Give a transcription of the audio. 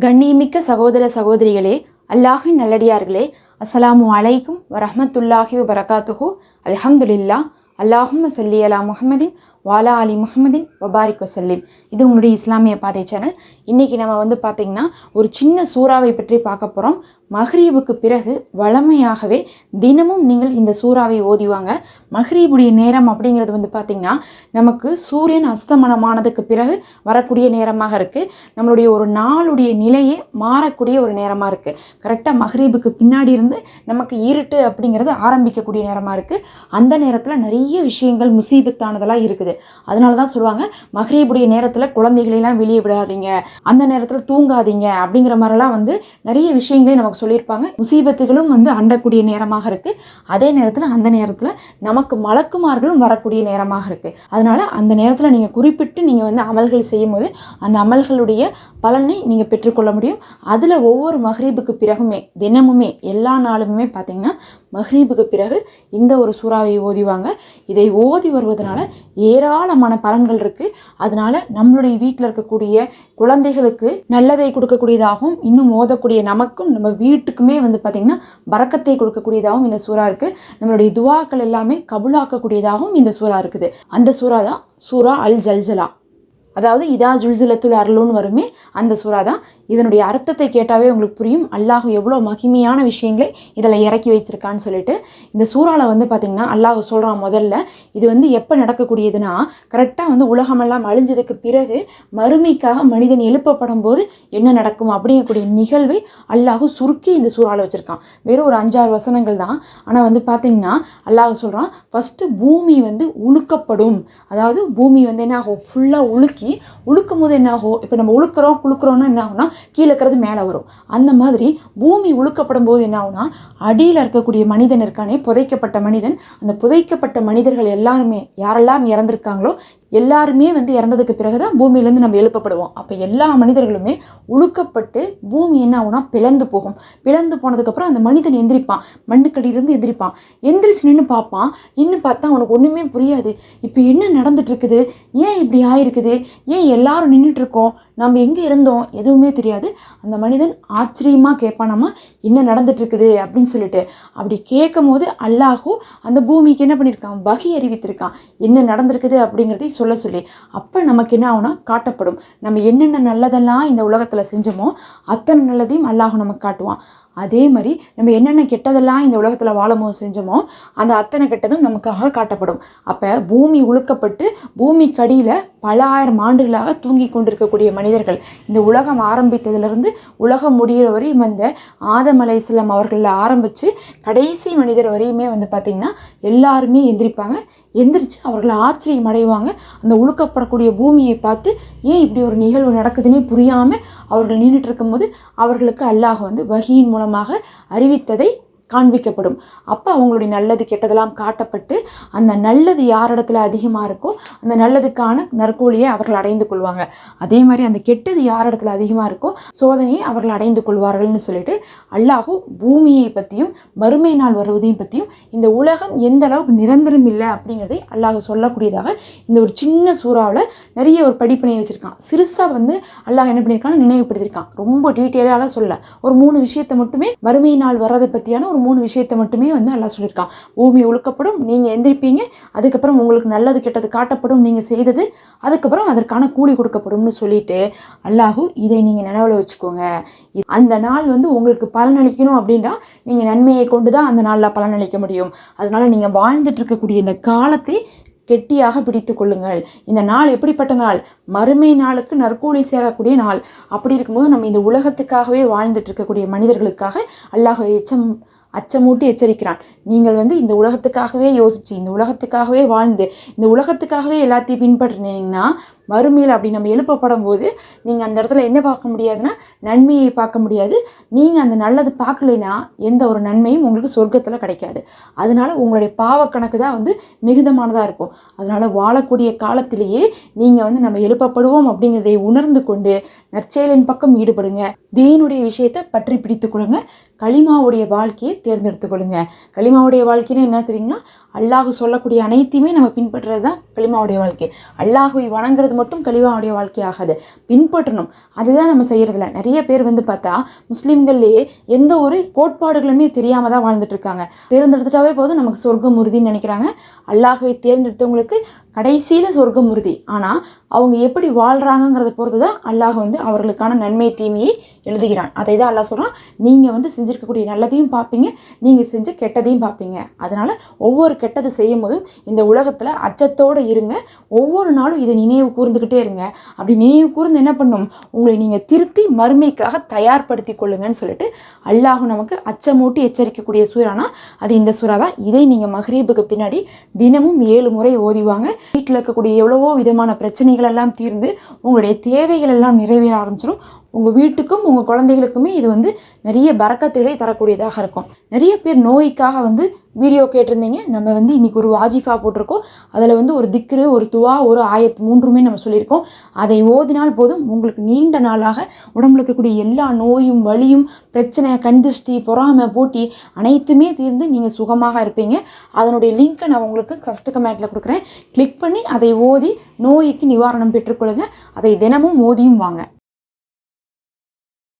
கண்ணியமிக்க சகோதர சகோதரிகளே அல்லாஹின் நல்லடியார்களே அஸ்ஸலாமு அலைக்கும் வரஹ்மத்துல்லாஹி வரகாத்துஹு அல்ஹம்துலில்லா அல்லாஹும் சல்லி அலா முஹம்மதின் வாலா அலி முஹம்மதின் வபாரிக் வசல்லிம் இது உங்களுடைய இஸ்லாமிய பாதை சேனல் இன்றைக்கி நம்ம வந்து பார்த்திங்கன்னா ஒரு சின்ன சூறாவை பற்றி பார்க்க போகிறோம் மஹ்ரீபுக்கு பிறகு வழமையாகவே தினமும் நீங்கள் இந்த சூறாவை ஓதிவாங்க. மஹ்ரீபுடைய நேரம் அப்படிங்கிறது வந்து பார்த்திங்கன்னா நமக்கு சூரியன் அஸ்தமனமானதுக்கு பிறகு வரக்கூடிய நேரமாக இருக்குது நம்மளுடைய ஒரு நாளுடைய நிலையே மாறக்கூடிய ஒரு நேரமாக இருக்குது கரெக்டாக மஹ்ரீபுக்கு பின்னாடி இருந்து நமக்கு இருட்டு அப்படிங்கிறது ஆரம்பிக்கக்கூடிய நேரமாக இருக்குது அந்த நேரத்தில் நிறைய விஷயங்கள் முசீபத்தானதெல்லாம் இருக்குது. அதனால தான் சொல்லுவாங்க மஹ்ரீபுடைய நேரத்தில் குழந்தைகளெல்லாம் வெளியே விடாதீங்க. அந்த நேரத்தில் தூங்காதீங்க. அப்படிங்கிற மாதிரிலாம் வந்து நிறைய விஷயங்களே நமக்கு சொல்லியிருப்பாங்க. முசீபத்துகளும் வந்து அண்டக்கூடிய நேரமாக இருக்குது அதே நேரத்தில் அந்த நேரத்தில் நமக்கு மலக்குமார்களும் வரக்கூடிய நேரமாக இருக்குது அதனால் அந்த நேரத்தில் நீங்கள் குறிப்பிட்டு நீங்கள் வந்து அமல்கள் செய்யும்போது அந்த அமல்களுடைய பலனை நீங்கள் பெற்றுக்கொள்ள முடியும். அதில் ஒவ்வொரு மஹ்ரீபுக்கு பிறகுமே தினமுமே எல்லா நாளுமே பார்த்தீங்கன்னா மஹ்ரீபுக்கு பிறகு இந்த ஒரு சூறாவை ஓதிவாங்க இதை ஓதி வருவதனால ஏராளமான பலன்கள் இருக்குது அதனால நம்மளுடைய வீட்டில் இருக்கக்கூடிய குழந்தைகளுக்கு நல்லதை கொடுக்கக்கூடியதாகவும் இன்னும் ஓதக்கூடிய நமக்கும் நம்ம வீட்டுக்குமே வந்து பார்த்திங்கன்னா பறக்கத்தை கொடுக்கக்கூடியதாகவும் இந்த சூறா இருக்குது நம்மளுடைய துவாக்கள் எல்லாமே கபுலாக்கக்கூடியதாகவும் இந்த சூறா இருக்குது. அந்த சூறா தான் சூறா அல் ஜல்ஜலா. அதாவது இதா ஜுல்ஜிலத்துல் அருளுன்னு வருமே அந்த சூறா தான். இதனுடைய அர்த்தத்தை கேட்டாவே உங்களுக்கு புரியும். அல்லாஹ் எவ்வளோ மகிமையான விஷயங்களை இதில் இறக்கி வச்சிருக்கான்னு சொல்லிட்டு இந்த சூறாவில் வந்து பார்த்திங்கன்னா அல்லாஹ் சொல்கிறான் முதல்ல இது வந்து எப்போ நடக்கக்கூடியதுன்னா கரெக்டாக வந்து உலகமெல்லாம் அழிஞ்சதுக்கு பிறகு மறுமைக்காக மனிதன் எழுப்பப்படும் போது என்ன நடக்கும் அப்படிங்கக்கூடிய நிகழ்வை அல்லாஹ் சுருக்கி இந்த சூறாவில் வச்சுருக்கான். வெறும் ஒரு அஞ்சாறு வசனங்கள் தான். ஆனால் வந்து பார்த்திங்கன்னா அல்லாஹ் சொல்கிறான் ஃபஸ்ட்டு பூமி வந்து உழுக்கப்படும். அதாவது பூமி வந்து என்ன ஆகும் ஃபுல்லாக உழுக்கி உழுக்கும் போது என்ன ஆகும் இப்போ நம்ம உழுக்கிறோம் குழுக்கிறோன்னா என்ன ஆகும்னா கீழே இருக்கிறது மேலே வரும். அந்த மாதிரி பூமி உழுக்கப்படும் போது என்ன ஆகும்னா அடியில் இருக்கக்கூடிய மனிதன் இருக்கானே புதைக்கப்பட்ட மனிதன். அந்த புதைக்கப்பட்ட மனிதர்கள் எல்லாருமே யாரெல்லாம் இறந்துருக்காங்களோ எல்லாருமே வந்து இறந்ததுக்கு பிறகு தான் பூமியிலேருந்து நம்ம எழுப்பப்படுவோம். அப்போ எல்லா மனிதர்களுமே உழுக்கப்பட்டு பூமி என்ன ஆகும்னா பிளந்து போகும். பிளந்து போனதுக்கப்புறம் அந்த மனிதன் எந்திரிப்பான். மண்ணுக்கடியிலேருந்து எந்திரிப்பான். எந்திரிச்சு நின்று பார்ப்பான். இன்னும் பார்த்தா அவனுக்கு ஒன்றுமே புரியாது. இப்போ என்ன நடந்துட்டு இருக்குது ஏன் இப்படி ஆயிருக்குது? ஏன் எல்லாரும் நின்றுட்டு இருக்கோம் நம்ம எங்கே இருந்தோம்? எதுவுமே தெரியாது. அந்த மனிதன் ஆச்சரியமாக கேட்பானாமா என்ன நடந்துட்டுருக்குது அப்படின்னு சொல்லிட்டு. அப்படி கேட்கும் போது அல்லாஹோ அந்த பூமிக்கு என்ன பண்ணியிருக்கான்? வகை அறிவித்திருக்கான். என்ன நடந்திருக்குது அப்படிங்கிறதை சொல்ல சொல்லி அப்போ நமக்கு என்ன ஆகும்னா காட்டப்படும். நம்ம என்னென்ன நல்லதெல்லாம் இந்த உலகத்தில் செஞ்சோமோ அத்தனை நல்லதையும் அல்லாஹ் நமக்கு காட்டுவான். அதே மாதிரி நம்ம என்னென்ன கெட்டதெல்லாம் இந்த உலகத்தில் வாழமோ செஞ்சோமோ அந்த அத்தனை கெட்டதும் நமக்காக காட்டப்படும். அப்போ பூமி உழுக்கப்பட்டு பூமிக்கு அடியில் பல ஆயிரம் ஆண்டுகளாக தூங்கி கொண்டிருக்கக்கூடிய மனிதர்கள். இந்த உலகம் ஆரம்பித்ததுலேருந்து உலகம் முடிகிற வரையும் வந்த ஆதம் அலை அவர்களில் ஆரம்பித்து கடைசி மனிதர் வரையுமே வந்து பார்த்திங்கன்னா எல்லாருமே எந்திரிப்பாங்க. எந்திரிச்சு அவர்கள் ஆச்சரியம் அடைவாங்க. அந்த உழுக்கப்படக்கூடிய பூமியை பார்த்து ஏன் இப்படி ஒரு நிகழ்வு நடக்குதுன்னே புரியாமல் அவர்கள் நின்றுட்டு இருக்கும்போது அவர்களுக்கு அல்லாஹ் வந்து வகியின் மூலமாக அறிவித்ததை காண்பிக்கப்படும். அப்போ அவங்களுடைய நல்லது கெட்டதெல்லாம் காட்டப்பட்டு அந்த நல்லது யாரிடத்துல அதிகமாக இருக்கோ அந்த நல்லதுக்கான நற்கூலியை அவர்கள் அடைந்து கொள்வாங்க. அதே மாதிரி அந்த கெட்டது யாரிடத்துல அதிகமாக இருக்கோ சோதனையை அவர்கள் அடைந்து கொள்வார்கள்னு சொல்லிட்டு அல்லாஹும் பூமியை பற்றியும் மறுமை நாள் வருவதையும் பற்றியும் இந்த உலகம் எந்த அளவுக்கு நிரந்தரம் இல்லை அப்படிங்கிறதை அல்லாஹ் சொல்லக்கூடியதாக இந்த ஒரு சின்ன சூறாவில் நிறைய ஒரு படிப்பினை வச்சுருக்கான். சிறுசாக வந்து அல்லாஹ் என்ன பண்ணியிருக்கான்னு நினைவுபடுத்தியிருக்கான். ரொம்ப டீட்டெயிலாக சொல்ல. ஒரு மூணு விஷயத்தை மட்டுமே மறுமை நாள் வர்றதை பற்றியான ஒரு மூணு விஷயத்தை மட்டுமே வந்து நல்லா சொல்லியிருக்கான் பூமி ஒழுக்கப்படும் நீங்கள் எந்திரிப்பீங்க அதுக்கப்புறம் உங்களுக்கு நல்லது கெட்டது காட்டப்படும் நீங்கள் செய்தது அதுக்கப்புறம் அதற்கான கூலி கொடுக்கப்படும்னு சொல்லிட்டு அல்லாஹூ இதை நீங்கள் நினைவில் வச்சுக்கோங்க. அந்த நாள் வந்து உங்களுக்கு பலனளிக்கணும் அப்படின்னா நீங்கள் நன்மையை கொண்டு தான் அந்த நாளில் பலனளிக்க முடியும். அதனால் நீங்கள் வாழ்ந்துட்டு இருக்கக்கூடிய இந்த காலத்தை கெட்டியாக பிடித்து கொள்ளுங்கள். இந்த நாள் எப்படிப்பட்ட நாள்? மறுமை நாளுக்கு நற்கூலி சேரக்கூடிய நாள். அப்படி இருக்கும்போது நம்ம இந்த உலகத்துக்காகவே வாழ்ந்துட்டு இருக்கக்கூடிய மனிதர்களுக்காக அல்லாஹ் எச்சம் அச்சமூட்டி எச்சரிக்கிறான். நீங்கள் வந்து இந்த உலகத்துக்காகவே யோசிச்சு இந்த உலகத்துக்காகவே வாழ்ந்து இந்த உலகத்துக்காகவே எல்லாத்தையும் பின்பற்றினீங்கன்னா மறுமையில் அப்படி நம்ம எழுப்பப்படும் போது நீங்கள் அந்த இடத்துல என்ன பார்க்க முடியாதுன்னா நன்மையை பார்க்க முடியாது. நீங்கள் அந்த நல்லது பார்க்கலைன்னா எந்த ஒரு நன்மையும் உங்களுக்கு சொர்க்கத்தில் கிடைக்காது. அதனால உங்களுடைய பாவக்கணக்கு தான் வந்து மிகுதமானதாக இருக்கும். அதனால் வாழக்கூடிய காலத்திலேயே நீங்கள் வந்து நம்ம எழுப்பப்படுவோம் அப்படிங்கிறதை உணர்ந்து கொண்டு நற்செயலின் பக்கம் ஈடுபடுங்க. தீனுடைய விஷயத்தை பற்றி பிடித்து கொள்ளுங்க. களிமாவுடைய வாழ்க்கையை தேர்ந்தெடுத்து கொள்ளுங்க. களிமாவுடைய வாழ்க்கைன்னு என்ன தெரியுங்களா? அல்லாஹ் சொல்லக்கூடிய அனைத்தையுமே நம்ம பின்பற்றுறது தான் களிமாவுடைய வாழ்க்கை. அல்லாஹுவை வணங்குறது மட்டும் களிமாவுடைய வாழ்க்கை ஆகாது. பின்பற்றணும். அதுதான் நம்ம செய்கிறதில்ல நிறைய பேர் வந்து பார்த்தா முஸ்லீம்கள்லேயே எந்த ஒரு கோட்பாடுகளுமே தெரியாமல் தான் வாழ்ந்துட்டுருக்காங்க தேர்ந்தெடுத்துட்டாவே போதும் நமக்கு சொர்க்கம் உறுதின்னு நினைக்கிறாங்க. அல்லாஹுவை தேர்ந்தெடுத்தவங்களுக்கு கடைசியில் சொர்க்கம் உறுதி. ஆனால் அவங்க எப்படி வாழ்கிறாங்கங்கிறத பொறுத்து தான் அல்லாஹ் வந்து அவர்களுக்கான நன்மை தீமையை எழுதுகிறான். அதை தான் அல்லாஹ் சொல்கிறான் நீங்கள் வந்து செஞ்சுருக்கக்கூடிய நல்லதையும் பார்ப்பீங்க. நீங்கள் செஞ்ச கெட்டதையும் பார்ப்பீங்க. அதனால் ஒவ்வொரு கெட்டது செய்யும்போது இந்த உலகத்தில் அச்சத்தோடு இருங்க. ஒவ்வொரு நாளும் இதை நினைவு கூர்ந்துக்கிட்டே இருங்க. அப்படி நினைவு கூர்ந்து என்ன பண்ணும்? உங்களை நீங்கள் திருத்தி மறுமைக்காக தயார்படுத்தி கொள்ளுங்கன்னு சொல்லிட்டு அல்லாஹ் நமக்கு அச்சமூட்டி எச்சரிக்கக்கூடிய சூறானா அது இந்த சூறா தான். இதை நீங்கள் மஹ்ரீபுக்கு பின்னாடி தினமும் ஏழு முறை ஓதிவாங்க வீட்டில் இருக்கக்கூடிய எவ்வளவோ விதமான பிரச்சனைகள் எல்லாம் தீர்ந்து உங்களுடைய தேவைகள் எல்லாம் நிறைவேற ஆரம்பிச்சிடும் உங்கள் வீட்டுக்கும் உங்கள் குழந்தைகளுக்குமே இது வந்து நிறைய பறக்கத்துகளை தரக்கூடியதாக இருக்கும். நிறைய பேர் நோய்க்காக வந்து வீடியோ கேட்டிருந்தீங்க. நம்ம வந்து இன்றைக்கி ஒரு வாஜிஃபா போட்டிருக்கோம். அதில் வந்து ஒரு திக்ரு ஒரு துவா ஒரு ஆயத் மூன்றுமே நம்ம சொல்லியிருக்கோம். அதை ஓதினால் போதும். உங்களுக்கு நீண்ட நாளாக உடம்புல இருக்கக்கூடிய எல்லா நோயும் வலியும் பிரச்சனை கண்திஷ்டி பொறாமை போட்டி அனைத்துமே தீர்ந்து நீங்கள் சுகமாக இருப்பீங்க. அதனுடைய லிங்க்கை நான் உங்களுக்கு ஃபஸ்ட்டு கமெண்ட்டில் கொடுக்குறேன். கிளிக் பண்ணி அதை ஓதி நோய்க்கு நிவாரணம் பெற்றுக்கொள்ளுங்க. அதை தினமும் ஓதியும் வாங்க.